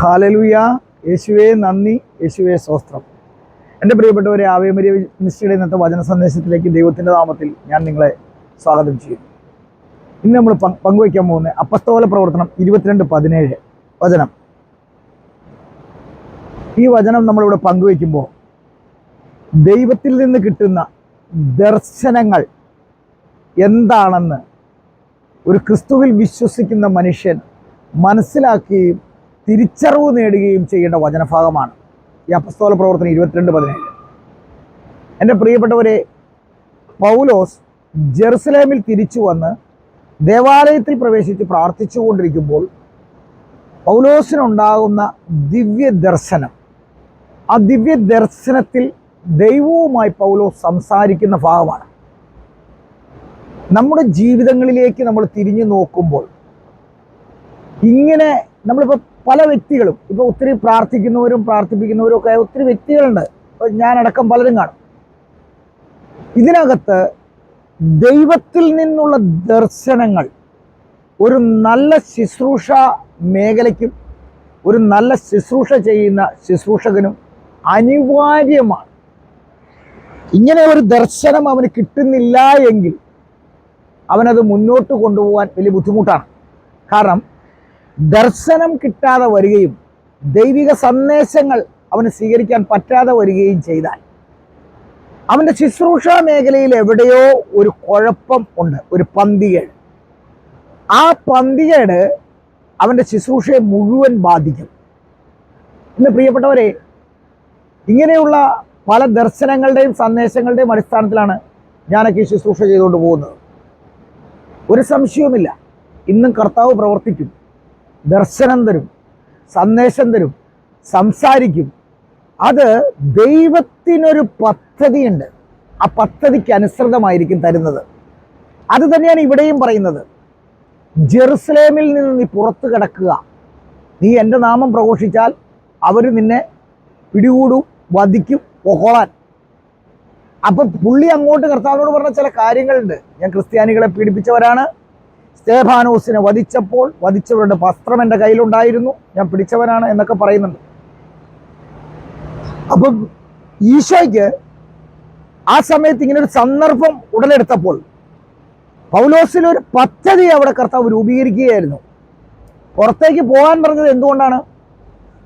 ഹാലലുയ. യേശുവേ നന്ദി. യേശുവേ സ്വസ്ത്രം എന്റെ പ്രിയപ്പെട്ടവരെ ആവേമരിയ മിനിസ്റ്റിയുടെ ഇന്നത്തെ വചന സന്ദേശത്തിലേക്ക് ദൈവത്തിന്റെ നാമത്തിൽ ഞാൻ നിങ്ങളെ സ്വാഗതം ചെയ്യുന്നു. ഇന്ന് നമ്മൾ പങ്ക് പങ്കുവയ്ക്കാൻ പോകുന്ന അപ്പസ്തോല പ്രവർത്തനം ഇരുപത്തിരണ്ട് പതിനേഴ് വചനം. ഈ വചനം നമ്മളിവിടെ പങ്കുവയ്ക്കുമ്പോൾ ദൈവത്തിൽ നിന്ന് കിട്ടുന്ന ദർശനങ്ങൾ എന്താണെന്ന് ഒരു ക്രിസ്തുവിൽ വിശ്വസിക്കുന്ന മനുഷ്യൻ മനസ്സിലാക്കുകയും തിരിച്ചറിവ് നേടുകയും ചെയ്യേണ്ട വചനഭാഗമാണ്. ഈ അപസ്തോല പ്രവർത്തനം ഇരുപത്തിരണ്ട് പതിനേഴ്. എന്റെ പ്രിയപ്പെട്ടവരെ പൗലോസ് ജെറുസലേമിൽ തിരിച്ചു വന്ന് ദേവാലയത്തിൽ പ്രവേശിച്ച് പ്രാർത്ഥിച്ചുകൊണ്ടിരിക്കുമ്പോൾ പൗലോസിനുണ്ടാകുന്ന ദിവ്യ ദർശനം ആ ദിവ്യ ദർശനത്തിൽ ദൈവവുമായി പൗലോസ് സംസാരിക്കുന്ന ഭാഗമാണ്. നമ്മുടെ ജീവിതങ്ങളിലേക്ക് നമ്മൾ തിരിഞ്ഞു നോക്കുമ്പോൾ ഇങ്ങനെ നമ്മളിപ്പോൾ പല വ്യക്തികളും ഇപ്പോൾ ഒത്തിരി പ്രാർത്ഥിക്കുന്നവരും പ്രാർത്ഥിപ്പിക്കുന്നവരും ഒക്കെ ഒത്തിരി വ്യക്തികളുണ്ട്. ഞാനടക്കം പലരും കാണും. ഇതിനകത്ത് ദൈവത്തിൽ നിന്നുള്ള ദർശനങ്ങൾ ഒരു നല്ല ശുശ്രൂഷ മേഖലയ്ക്കും ഒരു നല്ല ശുശ്രൂഷ ചെയ്യുന്ന ശുശ്രൂഷകനും അനിവാര്യമാണ്. ഇങ്ങനെ ഒരു ദർശനം അവന് കിട്ടുന്നില്ല എങ്കിൽ അവനത് മുന്നോട്ട് കൊണ്ടുപോകാൻ വലിയ ബുദ്ധിമുട്ടാണ്. കാരണം ദർശനം കിട്ടാതെ വരികയും ദൈവിക സന്ദേശങ്ങൾ അവന് സ്വീകരിക്കാൻ പറ്റാതെ വരികയും ചെയ്താൽ അവന്റെ ശുശ്രൂഷ മേഖലയിൽ എവിടെയോ ഒരു കുഴപ്പം ഉണ്ട് ഒരു പന്തികേട്. ആ പന്തികേട് അവന്റെ ശുശ്രൂഷയെ മുഴുവൻ ബാധിക്കും. ഇന്ന് പ്രിയപ്പെട്ടവരെ ഇങ്ങനെയുള്ള പല ദർശനങ്ങളുടെയും സന്ദേശങ്ങളുടെയും അടിസ്ഥാനത്തിലാണ് ഞാനൊക്കെ ശുശ്രൂഷ ചെയ്തുകൊണ്ട് പോകുന്നത്. ഒരു സംശയവുമില്ല. ഇന്നും കർത്താവ് പ്രവർത്തിക്കും. ദർശനം തരും സന്ദേശം തരും സംസാരിക്കും. അത് ദൈവത്തിനൊരു പദ്ധതിയുണ്ട്. ആ പദ്ധതിക്ക് അനുസൃതമായിരിക്കും തരുന്നത്. അത് തന്നെയാണ് ഇവിടെയും പറയുന്നത്. ജെറുസലേമിൽ നിന്ന് നീ പുറത്തു കിടക്കുക. നീ എന്റെ നാമം പ്രഘോഷിച്ചാൽ അവർ നിന്നെ പിടികൂടും വധിക്കും പൊക്കോളാൻ. അപ്പൊ പുള്ളി അങ്ങോട്ട് കർത്താവിനോട് പറഞ്ഞ ചില കാര്യങ്ങളുണ്ട്. ഞാൻ ക്രിസ്ത്യാനികളെ പീഡിപ്പിച്ചവരാണ്. സ്തേഭാനോസിനെ വധിച്ചപ്പോൾ വധിച്ചവരുടെ വസ്ത്രം എന്റെ കയ്യിലുണ്ടായിരുന്നു. ഞാൻ പിടിച്ചവനാണ് എന്നൊക്കെ പറയുന്നുണ്ട്. അപ്പം ഈശോയ്ക്ക് ആ സമയത്ത് ഇങ്ങനെ ഒരു സന്ദർഭം ഉടലെടുത്തപ്പോൾ പൗലോസിൽ ഒരു പദ്ധതി അവിടെ കർത്താവ് രൂപീകരിക്കുകയായിരുന്നു. പുറത്തേക്ക് പോകാൻ പറഞ്ഞത് എന്തുകൊണ്ടാണ്?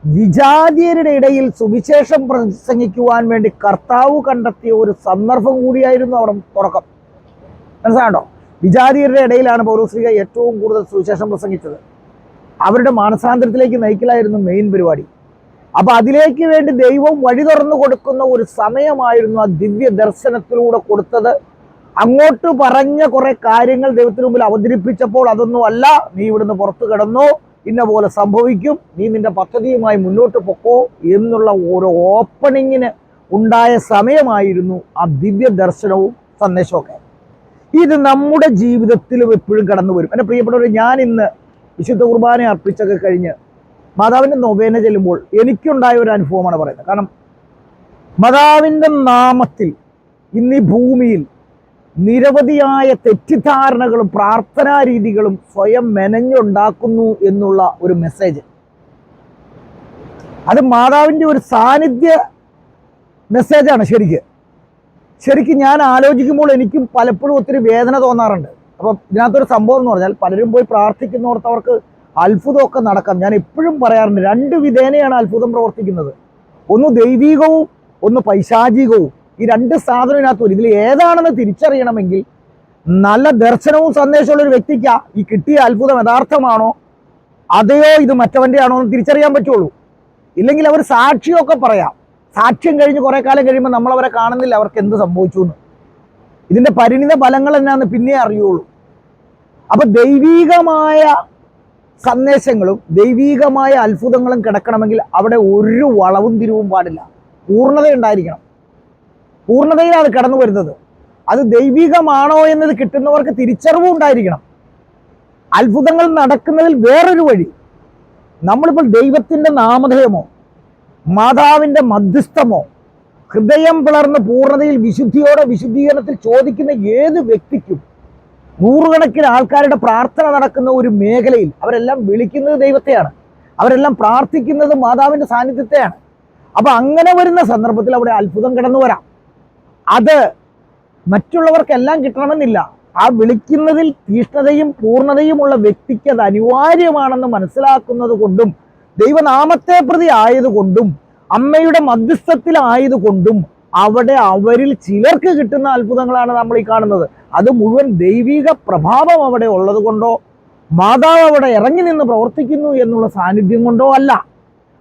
വിജാതിയരുടെ ഇടയിൽ സുവിശേഷം പ്രസംഗിക്കുവാൻ വേണ്ടി കർത്താവ് കണ്ടെത്തിയ ഒരു സന്ദർഭം കൂടിയായിരുന്നു അവിടെ തുടക്കം. മനസ്സിലാണ്ടോ വിജാതിയരുടെ ഇടയിലാണ് പൗരോശ്രീക ഏറ്റവും കൂടുതൽ സുവിശേഷം പ്രസംഗിച്ചത്. അവരുടെ മാനസാന്തരത്തിലേക്ക് നയിക്കലായിരുന്നു മെയിൻ പരിപാടി. അപ്പൊ അതിലേക്ക് വേണ്ടി ദൈവം വഴി തുറന്നു കൊടുക്കുന്ന ഒരു സമയമായിരുന്നു ആ ദിവ്യ ദർശനത്തിലൂടെ കൊടുത്തത്. അങ്ങോട്ട് പറഞ്ഞ കുറെ കാര്യങ്ങൾ ദൈവത്തിന് മുമ്പിൽ അവതരിപ്പിച്ചപ്പോൾ അതൊന്നും അല്ല. നീ ഇവിടുന്ന് പുറത്തു കിടന്നു. ഇന്ന പോലെ സംഭവിക്കും. നീ നിന്റെ പദ്ധതിയുമായി മുന്നോട്ട് പൊക്കോ എന്നുള്ള ഓരോ ഓപ്പണിങ്ങിന് ഉണ്ടായ സമയമായിരുന്നു ആ ദിവ്യ ദർശനവും സന്ദേശമൊക്കെ ഇത് നമ്മുടെ ജീവിതത്തിലും എപ്പോഴും കടന്നു വരും. എന്റെ പ്രിയപ്പെട്ടവർ ഞാൻ ഇന്ന് വിശുദ്ധ കുർബാന അർപ്പിച്ചൊക്കെ കഴിഞ്ഞ് മാതാവിന്റെ നൊവേന ചെല്ലുമ്പോൾ എനിക്കുണ്ടായ ഒരു അനുഭവമാണ് പറയുന്നത്. കാരണം മാതാവിന്റെ നാമത്തിൽ ഇന്ന് ഈ ഭൂമിയിൽ നിരവധിയായ തെറ്റിദ്ധാരണകളും പ്രാർത്ഥനാ രീതികളും സ്വയം മെനഞ്ഞുണ്ടാക്കുന്നു എന്നുള്ള ഒരു മെസ്സേജ് അത് മാതാവിന്റെ ഒരു സാന്നിധ്യ മെസ്സേജാണ് ശരിക്ക്. ശരിക്കും ഞാൻ ആലോചിക്കുമ്പോൾ എനിക്കും പലപ്പോഴും ഒത്തിരി വേദന തോന്നാറുണ്ട്. അപ്പം ഇതിനകത്തൊരു സംഭവം എന്ന് പറഞ്ഞാൽ പലരും പോയി പ്രാർത്ഥിക്കുന്നവർക്ക് അത്ഭുതമൊക്കെ നടക്കാം. ഞാൻ എപ്പോഴും പറയാറുണ്ട് രണ്ട് വിധേനയാണ് അത്ഭുതം പ്രവർത്തിക്കുന്നത്. ഒന്ന് ദൈവികവും ഒന്ന് പൈശാചികവും. ഈ രണ്ട് സാധനം ഇതിനകത്ത് ഇതിൽ ഏതാണെന്ന് തിരിച്ചറിയണമെങ്കിൽ നല്ല ദർശനവും സന്ദേശമുള്ള ഒരു വ്യക്തിക്ക് ഈ കിട്ടിയ അത്ഭുതം യഥാർത്ഥമാണോ? അതെയോ ഇത് മറ്റവന്റെ ആണോ എന്ന് തിരിച്ചറിയാൻ പറ്റുള്ളൂ. ഇല്ലെങ്കിൽ അവർ സാക്ഷിയൊക്കെ പറയാം. സാക്ഷ്യം കഴിഞ്ഞ് കുറേ കാലം കഴിയുമ്പോൾ നമ്മൾ അവരെ കാണുന്നില്ല അവർക്ക് എന്ത് സംഭവിച്ചു എന്ന്. ഇതിന്റെ പരിണിത ഫലങ്ങൾ എന്നാന്ന് പിന്നെ അറിയുള്ളൂ. അപ്പൊ ദൈവീകമായ സന്ദേശങ്ങളും ദൈവീകമായ അത്ഭുതങ്ങളും കിടക്കണമെങ്കിൽ അവിടെ ഒരു വളവും തിരിവും പാടില്ല. പൂർണത ഉണ്ടായിരിക്കണം. പൂർണതയിലാണ് കടന്നു വരുന്നത്. അത് ദൈവികമാണോ എന്നത് കിട്ടുന്നവർക്ക് തിരിച്ചറിവും ഉണ്ടായിരിക്കണം. അത്ഭുതങ്ങൾ നടക്കുന്നതിൽ വേറൊരു വഴി. നമ്മളിപ്പോൾ ദൈവത്തിന്റെ നാമധേയമോ മാതാവിന്റെ മധ്യസ്ഥമോ ഹൃദയം പിളർന്ന് പൂർണതയിൽ വിശുദ്ധിയോടെ വിശുദ്ധീകരണത്തിൽ ചോദിക്കുന്ന ഏത് വ്യക്തിക്കും നൂറുകണക്കിന് ആൾക്കാരുടെ പ്രാർത്ഥന നടക്കുന്ന ഒരു മേഖലയിൽ അവരെല്ലാം വിളിക്കുന്നത് ദൈവത്തെയാണ്. അവരെല്ലാം പ്രാർത്ഥിക്കുന്നത് മാതാവിന്റെ സാന്നിധ്യത്തെയാണ്. അപ്പൊ അങ്ങനെ വരുന്ന സന്ദർഭത്തിൽ അവിടെ അത്ഭുതം കടന്നു വരാം. അത് മറ്റുള്ളവർക്കെല്ലാം കിട്ടണമെന്നില്ല. ആ വിളിക്കുന്നതിൽ തീഷ്ണതയും പൂർണതയുമുള്ള വ്യക്തിക്ക് അത് അനിവാര്യമാണെന്ന് മനസ്സിലാക്കുന്നത് കൊണ്ടും ദൈവനാമത്തെ പ്രതി ആയതുകൊണ്ടും അമ്മയുടെ മധ്യസ്ഥത്തിലായതുകൊണ്ടും അവിടെ അവരിൽ ചിലർക്ക് കിട്ടുന്ന അത്ഭുതങ്ങളാണ് നമ്മൾ ഈ കാണുന്നത്. അത് മുഴുവൻ ദൈവിക പ്രഭാവം അവിടെ ഉള്ളത് കൊണ്ടോ മാതാവ് അവിടെ ഇറങ്ങി നിന്ന് പ്രവർത്തിക്കുന്നു എന്നുള്ള സാന്നിധ്യം കൊണ്ടോ അല്ല.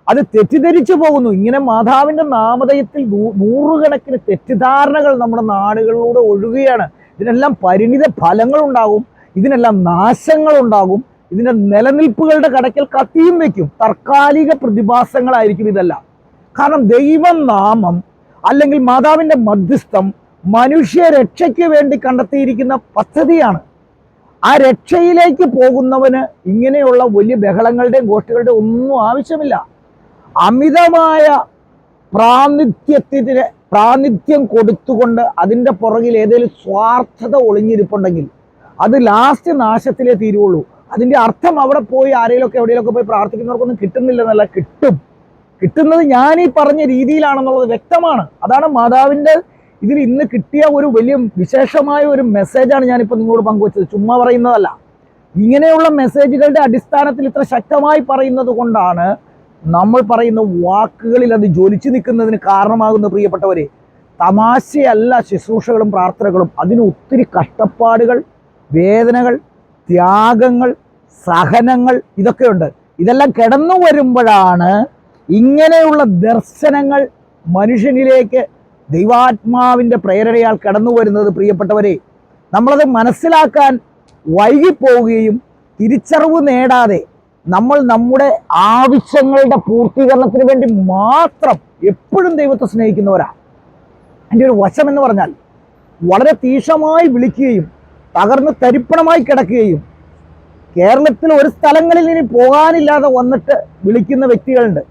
അത് തെറ്റിദ്ധരിച്ചു പോകുന്നു. ഇങ്ങനെ മാതാവിന്റെ നാമധേയത്തിൽ നൂ- നൂറുകണക്കിന് തെറ്റിദ്ധാരണകൾ നമ്മുടെ നാടുകളിലൂടെ ഒഴുകുകയാണ്. ഇതിനെല്ലാം പരിണിത ഫലങ്ങൾ ഉണ്ടാകും. ഇതിനെല്ലാം നാശങ്ങൾ ഉണ്ടാകും. ഇതിന്റെ നിലനിൽപ്പുകളുടെ കടക്കൽ കത്തിയും വെക്കും. താൽക്കാലിക പ്രതിഭാസങ്ങളായിരിക്കും ഇതെല്ലാം. കാരണം ദൈവനാമം അല്ലെങ്കിൽ മാതാവിന്റെ മധ്യസ്ഥം മനുഷ്യ രക്ഷയ്ക്ക് വേണ്ടി കണ്ടെത്തിയിരിക്കുന്ന പദ്ധതിയാണ്. ആ രക്ഷയിലേക്ക് പോകുന്നവന് ഇങ്ങനെയുള്ള വലിയ ബഹളങ്ങളുടെയും ഗോഷ്ഠികളുടെയും ഒന്നും ആവശ്യമില്ല. അമിതമായ പ്രാതിഥ്യത്തിന് പ്രാതിഥ്യം കൊടുത്തുകൊണ്ട് അതിന്റെ പുറകിൽ ഏതെങ്കിലും സ്വാർത്ഥത ഒളിഞ്ഞിരിപ്പുണ്ടെങ്കിൽ അത് ലാസ്റ്റ് നാശത്തിലേ തീരുള്ളൂ. അതിന്റെ അർത്ഥം അവിടെ പോയി ആരെങ്കിലുമൊക്കെ എവിടെയെങ്കിലുമൊക്കെ പോയി പ്രാർത്ഥിക്കുന്നവർക്കൊന്നും കിട്ടുന്നില്ല എന്നല്ല കിട്ടും. കിട്ടുന്നത് ഞാൻ ഈ പറഞ്ഞ രീതിയിലാണെന്നുള്ളത് വ്യക്തമാണ്. അതാണ് മാതാവിന്റെ ഇതിൽ ഇന്ന് കിട്ടിയ ഒരു വലിയ വിശേഷമായ ഒരു മെസ്സേജാണ് ഞാനിപ്പോൾ നിങ്ങളോട് പങ്കുവച്ചത്. ചുമ്മാ പറയുന്നതല്ല. ഇങ്ങനെയുള്ള മെസ്സേജുകളുടെ അടിസ്ഥാനത്തിൽ ഇത്ര ശക്തമായി പറയുന്നത് കൊണ്ടാണ് നമ്മൾ പറയുന്ന വാക്കുകളിൽ അത് ജ്വലിച്ചു നിൽക്കുന്നതിന് കാരണമാകുന്ന പ്രിയപ്പെട്ടവരെ തമാശയല്ല ശുശ്രൂഷകളും പ്രാർത്ഥനകളും. അതിന് ഒത്തിരി കഷ്ടപ്പാടുകൾ വേദനകൾ ത്യാഗങ്ങൾ സഹനങ്ങൾ ഇതൊക്കെയുണ്ട്. ഇതെല്ലാം കിടന്നു വരുമ്പോഴാണ് ഇങ്ങനെയുള്ള ദർശനങ്ങൾ മനുഷ്യനിലേക്ക് ദൈവാത്മാവിന്റെ പ്രേരണയാൽ കടന്നു വരുന്നത് പ്രിയപ്പെട്ടവരെ. നമ്മളത് മനസ്സിലാക്കാൻ വൈകിപ്പോവുകയും തിരിച്ചറിവ് നേടാതെ നമ്മൾ നമ്മുടെ ആവശ്യങ്ങളുടെ പൂർത്തീകരണത്തിന് വേണ്ടി മാത്രം എപ്പോഴും ദൈവത്തെ സ്നേഹിക്കുന്നവരാ. എന്റെ ഒരു വശം എന്ന് പറഞ്ഞാൽ വളരെ തീക്ഷമായി വിളിക്കുകയും തകർന്ന് തരിപ്പണമായി കിടക്കുകയും കേരളത്തിൽ ഒരു സ്ഥലങ്ങളിൽ ഇനി പോകാനില്ലാതെ വന്നിട്ട് വിളിക്കുന്ന വ്യക്തികളുണ്ട്.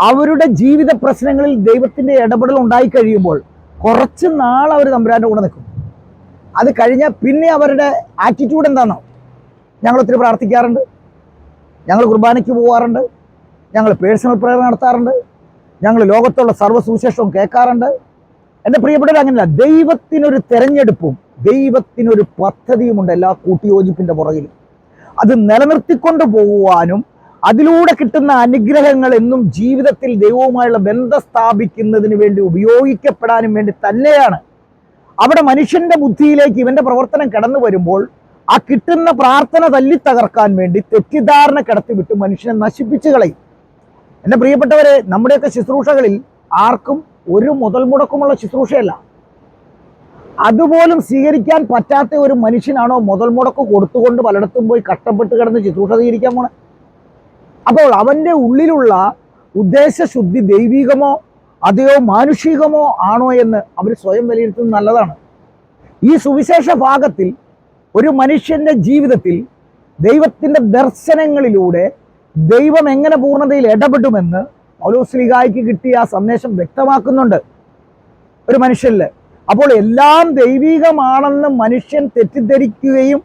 അവരുടെ ജീവിത പ്രശ്നങ്ങളിൽ ദൈവത്തിന്റെ ഇടപെടൽ ഉണ്ടായി കഴിയുമ്പോൾ കുറച്ച് നാൾ അവർ തമ്പുരാന്റെ കൂടെ നിൽക്കും. അത് കഴിഞ്ഞാൽ പിന്നെ അവരുടെ ആറ്റിറ്റ്യൂഡ് എന്താണോ? ഞങ്ങൾ ഒത്തിരി പ്രാർത്ഥിക്കാറുണ്ട്. ഞങ്ങൾ കുർബാനയ്ക്ക് പോകാറുണ്ട് ഞങ്ങൾ പേഴ്സണൽ പ്രയർ നടത്താറുണ്ട്. ഞങ്ങൾ ലോകത്തുള്ള സർവസുവിശേഷവും കേൾക്കാറുണ്ട്. എന്റെ പ്രിയപ്പെട്ടവർ അങ്ങനെയല്ല ദൈവത്തിനൊരു തെരഞ്ഞെടുപ്പും ദൈവത്തിനൊരു പദ്ധതിയുമുണ്ട് എല്ലാ കൂട്ടിയോജിപ്പിന്റെ പുറകിലും. അത് നിലനിർത്തിക്കൊണ്ട് പോകുവാനും അതിലൂടെ കിട്ടുന്ന അനുഗ്രഹങ്ങൾ എന്നും ജീവിതത്തിൽ ദൈവവുമായുള്ള ബന്ധം സ്ഥാപിക്കുന്നതിന് വേണ്ടി ഉപയോഗിക്കപ്പെടാനും വേണ്ടി തന്നെയാണ്. അവിടെ മനുഷ്യന്റെ ബുദ്ധിയിലേക്ക് ഇവന്റെ പ്രവർത്തനം കടന്നു വരുമ്പോൾ ആ കിട്ടുന്ന പ്രാർത്ഥന തല്ലി തകർക്കാൻ വേണ്ടി തെറ്റിദ്ധാരണ കിടത്തിവിട്ട് മനുഷ്യനെ നശിപ്പിച്ചു കളയും. എന്റെ പ്രിയപ്പെട്ടവരെ നമ്മുടെയൊക്കെ ശുശ്രൂഷകളിൽ ആർക്കും ഒരു മുതൽ മുടക്കമുള്ള ശുശ്രൂഷയല്ല. അതുപോലും സ്വീകരിക്കാൻ പറ്റാത്ത ഒരു മനുഷ്യനാണോ മുതൽ മുടക്ക് കൊടുത്തുകൊണ്ട് പലയിടത്തും പോയി കഷ്ടപ്പെട്ട് കിടന്ന് ശുശ്രൂഷ സ്വീകരിക്കാൻ പോണേ? അപ്പോൾ അവന്റെ ഉള്ളിലുള്ള ഉദ്ദേശശുദ്ധി ദൈവികമോ അതെയോ മാനുഷികമോ ആണോ എന്ന് അവർ സ്വയം വിലയിരുത്തുന്നത് നല്ലതാണ്. ഈ സുവിശേഷ ഭാഗത്തിൽ ഒരു മനുഷ്യന്റെ ജീവിതത്തിൽ ദൈവത്തിന്റെ ദർശനങ്ങളിലൂടെ ദൈവം എങ്ങനെ പൂർണതയിൽ ഇടപെടുമെന്ന് പൗലോസ്ലിഗായ്ക്ക് കിട്ടിയ ആ സന്ദേശം വ്യക്തമാക്കുന്നുണ്ട്. ഒരു മനുഷ്യനിൽ അപ്പോൾ എല്ലാം ദൈവികമാണെന്ന് മനുഷ്യൻ തെറ്റിദ്ധരിക്കുകയും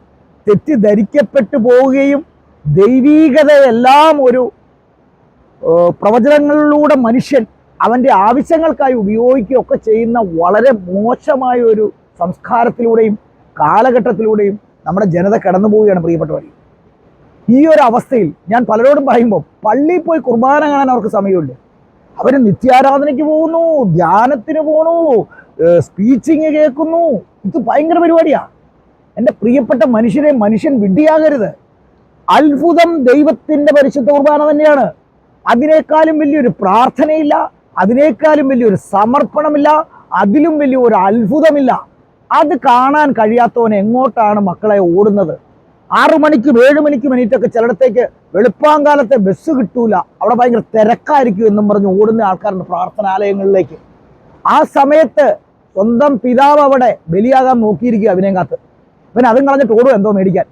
തെറ്റിദ്ധരിക്കപ്പെട്ടു പോവുകയും ദൈവീകതയെല്ലാം ഒരു പ്രവചനങ്ങളിലൂടെ മനുഷ്യൻ അവന്റെ ആവശ്യങ്ങൾക്കായി ഉപയോഗിക്കുകയൊക്കെ ചെയ്യുന്ന വളരെ മോശമായ ഒരു സംസ്കാരത്തിലൂടെയും കാലഘട്ടത്തിലൂടെയും നമ്മുടെ ജനത കടന്നു പോവുകയാണ് പ്രിയപ്പെട്ടവർ ഈ ഒരു അവസ്ഥയിൽ ഞാൻ പലരോടും പറയുമ്പോൾ പള്ളിയിൽ പോയി കുർബാന കാണാൻ അവർക്ക് സമയമില്ല. അവർ നിത്യാരാധനയ്ക്ക് പോകുന്നു ധ്യാനത്തിന് പോണു സ്പീച്ചിങ് കേൾക്കുന്നു. ഇത് ഭയങ്കര പരിപാടിയാ. എന്റെ പ്രിയപ്പെട്ട മനുഷ്യരെ മനുഷ്യൻ വിഡ്ഢിയാകരുത്. അത്ഭുതം ദൈവത്തിന്റെ പരിശുദ്ധ കുർബാന തന്നെയാണ്. അതിനേക്കാളും വലിയൊരു പ്രാർത്ഥനയില്ല അതിനേക്കാളും വലിയൊരു സമർപ്പണമില്ല അതിലും വലിയ ഒരു അത്ഭുതമില്ല. അത് കാണാൻ കഴിയാത്തവൻ എങ്ങോട്ടാണ് മക്കളെ ഓടുന്നത്? ആറു മണിക്കും ഏഴ് മണിക്കും എണീറ്റൊക്കെ ചിലയിടത്തേക്ക് വെളുപ്പാങ്കാലത്തെ ബസ് കിട്ടൂല. അവിടെ ഭയങ്കര തിരക്കായിരിക്കും എന്നും പറഞ്ഞ് ഓടുന്ന ആൾക്കാരുണ്ട് പ്രാർത്ഥനാലയങ്ങളിലേക്ക്. ആ സമയത്ത് സ്വന്തം പിതാവ് അവിടെ ബലിയാകാൻ നോക്കിയിരിക്കുക അഭിനയം കാത്ത്. അതും കളഞ്ഞിട്ട് ഓടും എന്തോ മേടിക്കാൻ.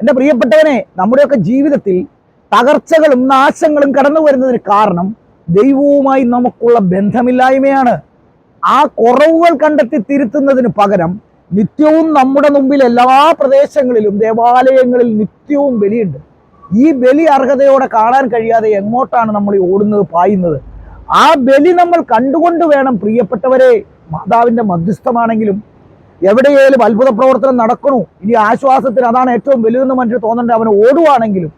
എന്റെ പ്രിയപ്പെട്ടവനെ നമ്മുടെയൊക്കെ ജീവിതത്തിൽ തകർച്ചകളും നാശങ്ങളും കടന്നു വരുന്നതിന് കാരണം ദൈവവുമായി നമുക്കുള്ള ബന്ധമില്ലായ്മയാണ്. ആ കുറവുകൾ കണ്ടെത്തി തിരുത്തുന്നതിന് പകരം നിത്യവും നമ്മുടെ മുമ്പിൽ എല്ലാ പ്രദേശങ്ങളിലും ദേവാലയങ്ങളിൽ നിത്യവും ബലിയുണ്ട്. ഈ ബലി അർഹതയോടെ കാണാൻ കഴിയാതെ എങ്ങോട്ടാണ് നമ്മൾ ഓടുന്നത് പായുന്നത്? ആ ബലി നമ്മൾ കണ്ടുകൊണ്ട് വേണം പ്രിയപ്പെട്ടവരെ. മാതാവിന്റെ മധ്യസ്ഥമാണെങ്കിലും എവിടെയേലും അത്ഭുത പ്രവർത്തനം നടക്കണു. ഇനി ആശ്വാസത്തിന് അതാണ് ഏറ്റവും വലുതെന്ന് മനുഷ്യർ തോന്നേണ്ടത്. അവൻ ഓടുവാണെങ്കിലും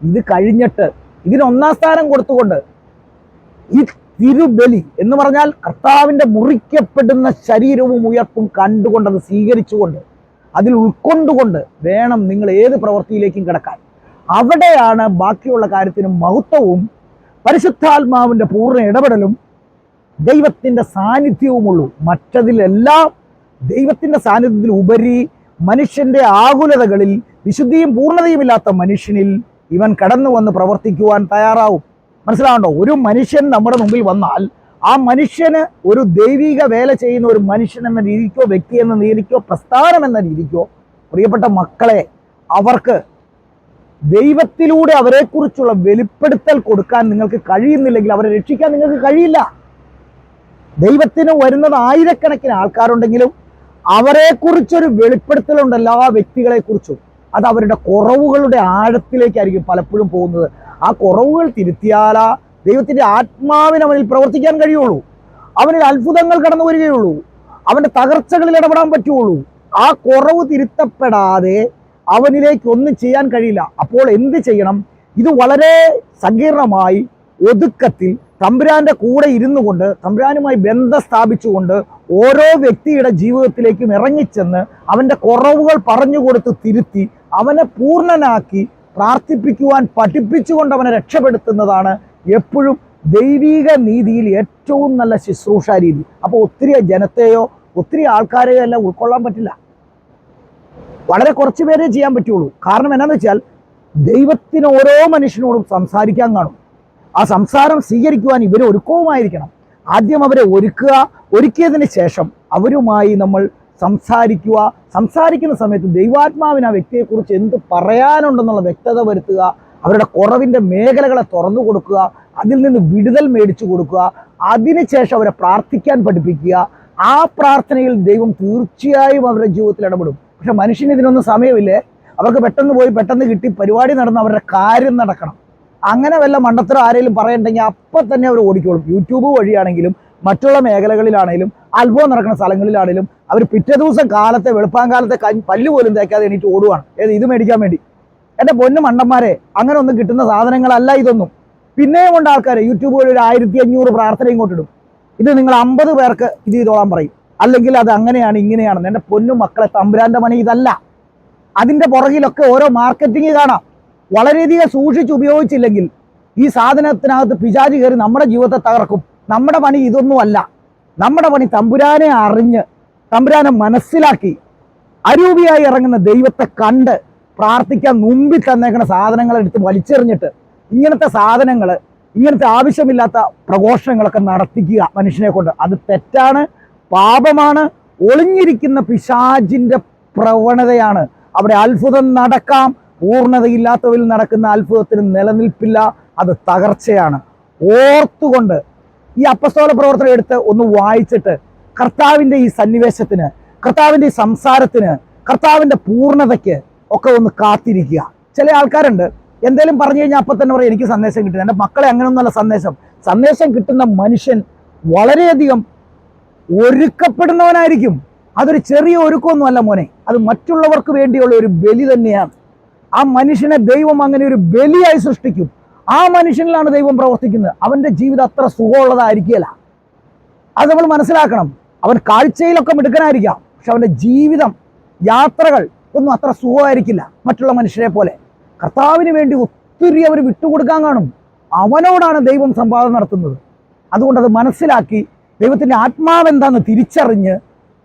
ഇത് കഴിഞ്ഞിട്ട് ഇതിന് ഒന്നാം സ്ഥാനം കൊടുത്തുകൊണ്ട് ഈ തിരുബലി എന്ന് പറഞ്ഞാൽ കർത്താവിന്റെ മുറിക്കപ്പെടുന്ന ശരീരവും ഉയർപ്പും കണ്ടുകൊണ്ട് അത് സ്വീകരിച്ചുകൊണ്ട് അതിൽ ഉൾക്കൊണ്ടുകൊണ്ട് വേണം നിങ്ങൾ ഏത് പ്രവൃത്തിയിലേക്കും കിടക്കാൻ. അവിടെയാണ് ബാക്കിയുള്ള കാര്യത്തിന് മഹത്വവും പരിശുദ്ധാത്മാവിന്റെ പൂർണ ഇടപെടലും ദൈവത്തിന്റെ സാന്നിധ്യവുമുള്ളൂ. മറ്റതിലെല്ലാം ദൈവത്തിന്റെ സാന്നിധ്യത്തിൽ ഉപരി മനുഷ്യന്റെ ആകുലതകളിൽ വിശുദ്ധിയും പൂർണതയും ഇല്ലാത്ത മനുഷ്യനിൽ ഇവൻ കടന്നു വന്ന് പ്രവർത്തിക്കുവാൻ തയ്യാറാവും. മനസ്സിലാവണ്ടോ? ഒരു മനുഷ്യൻ നമ്മുടെ മുമ്പിൽ വന്നാൽ ആ മനുഷ്യന് ഒരു ദൈവിക വേല ചെയ്യുന്ന ഒരു മനുഷ്യൻ എന്ന രീതിക്കോ വ്യക്തി എന്ന രീതിക്കോ പ്രസ്ഥാനം എന്ന രീതിക്കോ പ്രിയപ്പെട്ട മക്കളെ അവർക്ക് ദൈവത്തിലൂടെ അവരെക്കുറിച്ചുള്ള വെളിപ്പെടുത്തൽ കൊടുക്കാൻ നിങ്ങൾക്ക് കഴിയുന്നില്ലെങ്കിൽ അവരെ രക്ഷിക്കാൻ നിങ്ങൾക്ക് കഴിയില്ല. ദൈവത്തിന് വരുന്നത് ആയിരക്കണക്കിന് ആൾക്കാരുണ്ടെങ്കിലും അവരെക്കുറിച്ചൊരു വെളിപ്പെടുത്തലുണ്ട് എല്ലാ വ്യക്തികളെക്കുറിച്ചും. അത് അവരുടെ കുറവുകളുടെ ആഴത്തിലേക്കായിരിക്കും പലപ്പോഴും പോകുന്നത്. ആ കുറവുകൾ തിരുത്തിയാലാ ദൈവത്തിന്റെ ആത്മാവിന് അവനിൽ പ്രവർത്തിക്കാൻ കഴിയുള്ളൂ. അവനിൽ അത്ഭുതങ്ങൾ കടന്നു വരികയുള്ളൂ. അവന്റെ തകർച്ചകളിൽ ഇടപെടാൻ പറ്റുള്ളൂ. ആ കുറവ് തിരുത്തപ്പെടാതെ അവനിലേക്ക് ഒന്നും ചെയ്യാൻ കഴിയില്ല. അപ്പോൾ എന്ത് ചെയ്യണം? ഇത് വളരെ സങ്കീർണമായി ഒതുക്കത്തിൽ തമ്പുരാന്റെ കൂടെ ഇരുന്നു കൊണ്ട് തമ്പുരാനുമായി ബന്ധം സ്ഥാപിച്ചുകൊണ്ട് ഓരോ വ്യക്തിയുടെ ജീവിതത്തിലേക്കും ഇറങ്ങിച്ചെന്ന് അവന്റെ കുറവുകൾ പറഞ്ഞു കൊടുത്ത് തിരുത്തി അവനെ പൂർണനാക്കി പ്രാർത്ഥിപ്പിക്കുവാൻ പഠിപ്പിച്ചുകൊണ്ട് അവനെ രക്ഷപ്പെടുത്തുന്നതാണ് എപ്പോഴും ദൈവീക നീതിയിൽ ഏറ്റവും നല്ല ശുശ്രൂഷ രീതി. അപ്പോൾ ഒത്തിരി ജനത്തെയോ ഒത്തിരി ആൾക്കാരെയോ എല്ലാം ഉൾക്കൊള്ളാൻ പറ്റില്ല. വളരെ കുറച്ച് പേരേ ചെയ്യാൻ പറ്റുള്ളൂ. കാരണം എന്നാന്ന് വെച്ചാൽ ദൈവത്തിന് ഓരോ മനുഷ്യനോടും സംസാരിക്കാൻ കാണും. ആ സംസാരം സ്വീകരിക്കുവാൻ ഇവരെ ഒരുക്കവുമായിരിക്കണം. ആദ്യം അവരെ ഒരുക്കുക ഒരുക്കിയതിന് ശേഷം അവരുമായി നമ്മൾ സംസാരിക്കുക. സംസാരിക്കുന്ന സമയത്ത് ദൈവാത്മാവിന് ആ വ്യക്തിയെക്കുറിച്ച് എന്ത് പറയാനുണ്ടെന്നുള്ള വ്യക്തത വരുത്തുക അവരുടെ കുറവിന്റെ മേഖലകളെ തുറന്നു കൊടുക്കുക അതിൽ നിന്ന് വിടുതൽ മേടിച്ചു കൊടുക്കുക അതിനുശേഷം അവരെ പ്രാർത്ഥിക്കാൻ പഠിപ്പിക്കുക. ആ പ്രാർത്ഥനയിൽ ദൈവം തീർച്ചയായും അവരുടെ ജീവിതത്തിൽ ഇടപെടും. പക്ഷെ മനുഷ്യന് ഇതിനൊന്നും സമയമില്ലേ? അവർക്ക് പെട്ടെന്ന് പോയി പെട്ടെന്ന് കിട്ടി പരിപാടി നടന്ന് അവരുടെ കാര്യം നടക്കണം. അങ്ങനെ വല്ല മണ്ടത്തരം ആരെങ്കിലും പറയണ്ടെങ്കിൽ അപ്പം തന്നെ അവർ ഓടിക്കോളും. യൂട്യൂബ് വഴിയാണെങ്കിലും മറ്റുള്ള മേഖലകളിലാണെങ്കിലും അത്ഭുതം നടക്കുന്ന സ്ഥലങ്ങളിലാണെങ്കിലും അവർ പിറ്റേ ദിവസം കാലത്തെ വെളുപ്പാങ്കാലത്തെ പല്ല് പോലും തേക്കാതെ എണീറ്റ് ഓടുവാണ്. ഏത് ഇത് മേടിക്കാൻ വേണ്ടി. എന്റെ പൊന്നു മണ്ടന്മാരെ അങ്ങനെ ഒന്നും കിട്ടുന്ന സാധനങ്ങളല്ല ഇതൊന്നും. പിന്നെയും കൊണ്ട് ആൾക്കാർ യൂട്യൂബ് വഴി ഒരു ആയിരത്തി അഞ്ഞൂറ് പ്രാർത്ഥന ഇങ്ങോട്ടിടും. ഇത് നിങ്ങൾ അമ്പത് പേർക്ക് ഇത് ചെയ്തോളാൻ പറയും. അല്ലെങ്കിൽ അത് അങ്ങനെയാണ് ഇങ്ങനെയാണെന്ന് എന്റെ പൊന്നു മക്കളെ തമ്പുരാന്റെ പണി ഇതല്ല. അതിന്റെ പുറകിലൊക്കെ ഓരോ മാർക്കറ്റിംഗ് കാണാം. വളരെയധികം സൂക്ഷിച്ച് ഉപയോഗിച്ചില്ലെങ്കിൽ ഈ സാധനത്തിനകത്ത് പിശാചി കയറി നമ്മുടെ ജീവിതത്തെ തകർക്കും. നമ്മുടെ പണി ഇതൊന്നുമല്ല നമ്മുടെ പണി തമ്പുരാനെ അറിഞ്ഞ് തമ്പുരാനെ മനസ്സിലാക്കി അരൂപിയായി ഇറങ്ങുന്ന ദൈവത്തെ കണ്ട് പ്രാർത്ഥിക്കാൻ മുമ്പിൽ തന്നേക്കുന്ന സാധനങ്ങളെടുത്ത് വലിച്ചെറിഞ്ഞിട്ട് ഇങ്ങനത്തെ സാധനങ്ങൾ ഇങ്ങനത്തെ ആവശ്യമില്ലാത്ത പ്രഘോഷണങ്ങളൊക്കെ നടത്തിക്കുക മനുഷ്യനെ കൊണ്ട്. അത് തെറ്റാണ്. പാപമാണ് ഒളിഞ്ഞിരിക്കുന്ന പിശാജിന്റെ പ്രവണതയാണ്. അവിടെ അത്ഭുതം നടക്കാം. പൂർണതയില്ലാത്തവരിൽ നടക്കുന്ന അത്ഭുതത്തിന് നിലനിൽപ്പില്ല. അത് തകർച്ചയാണ്. ഓർത്തുകൊണ്ട് ഈ അപ്പസ്തോല പ്രവർത്തനം എടുത്ത് ഒന്ന് വായിച്ചിട്ട് കർത്താവിന്റെ ഈ സന്നിവേശത്തിന് കർത്താവിന്റെ ഈ സംസാരത്തിന് കർത്താവിന്റെ പൂർണതയ്ക്ക് ഒക്കെ ഒന്ന് കാത്തിരിക്കുക. ചില ആൾക്കാരുണ്ട് എന്തേലും പറഞ്ഞു കഴിഞ്ഞാൽ അപ്പം തന്നെ പറയും എനിക്ക് സന്ദേശം കിട്ടുന്നത് എന്റെ മക്കളെ അങ്ങനെയൊന്നുമല്ല സന്ദേശം. സന്ദേശം കിട്ടുന്ന മനുഷ്യൻ വളരെയധികം ഒരുക്കപ്പെടുന്നവനായിരിക്കും. അതൊരു ചെറിയ ഒരുക്കമൊന്നുമല്ല മോനെ. അത് മറ്റുള്ളവർക്ക് വേണ്ടിയുള്ള ഒരു ബലി തന്നെയാണ്. ആ മനുഷ്യനെ ദൈവം അങ്ങനെ ഒരു ബലിയായി സൃഷ്ടിക്കും. ആ മനുഷ്യനിലാണ് ദൈവം പ്രവർത്തിക്കുന്നത്. അവന്റെ ജീവിതം അത്ര സുഖമുള്ളതായിരിക്കില്ല അത് നമ്മൾ മനസ്സിലാക്കണം. അവൻ കാഴ്ചയിലൊക്കെ മിടുക്കനായിരിക്കാം. പക്ഷെ അവന്റെ ജീവിതം യാത്രകൾ ഒന്നും അത്ര സുഖമായിരിക്കില്ല മറ്റുള്ള മനുഷ്യരെ പോലെ. കർത്താവിന് വേണ്ടി ഒത്തിരി അവർ വിട്ടുകൊടുക്കാൻ കാണും. അവനോടാണ് ദൈവം സംവാദം നടത്തുന്നത്. അതുകൊണ്ട് അത് മനസ്സിലാക്കി ദൈവത്തിന്റെ ആത്മാവെന്താന്ന് തിരിച്ചറിഞ്ഞ്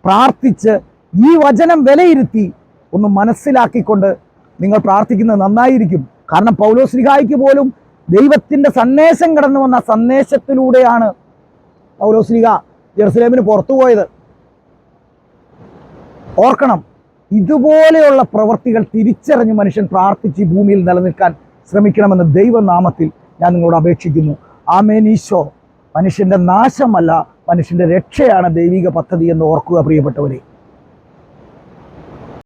പ്രാർത്ഥിച്ച് ഈ വചനം വിലയിരുത്തി ഒന്ന് മനസ്സിലാക്കിക്കൊണ്ട് നിങ്ങൾ പ്രാർത്ഥിക്കുന്നത് നന്നായിരിക്കും. കാരണം പൗലോസ്ലിഹായിക്ക് പോലും ദൈവത്തിന്റെ സന്ദേശം കടന്നു വന്ന സന്ദേശത്തിലൂടെയാണ് പൗലോസ്ലിഹ ജെറുസലേമിന് പുറത്തു പോയത്. ഓർക്കണം ഇതുപോലെയുള്ള പ്രവൃത്തികൾ തിരിച്ചറിഞ്ഞ് മനുഷ്യൻ പ്രാർത്ഥിച്ച് ഭൂമിയിൽ നിലനിൽക്കാൻ ശ്രമിക്കണമെന്ന് ദൈവനാമത്തിൽ ഞാൻ നിങ്ങളോട് അപേക്ഷിക്കുന്നു. ആമേനീശോ ഈശോ. മനുഷ്യന്റെ നാശമല്ല മനുഷ്യന്റെ രക്ഷയാണ് ദൈവിക പദ്ധതി എന്ന് ഓർക്കുക പ്രിയപ്പെട്ടവരെ.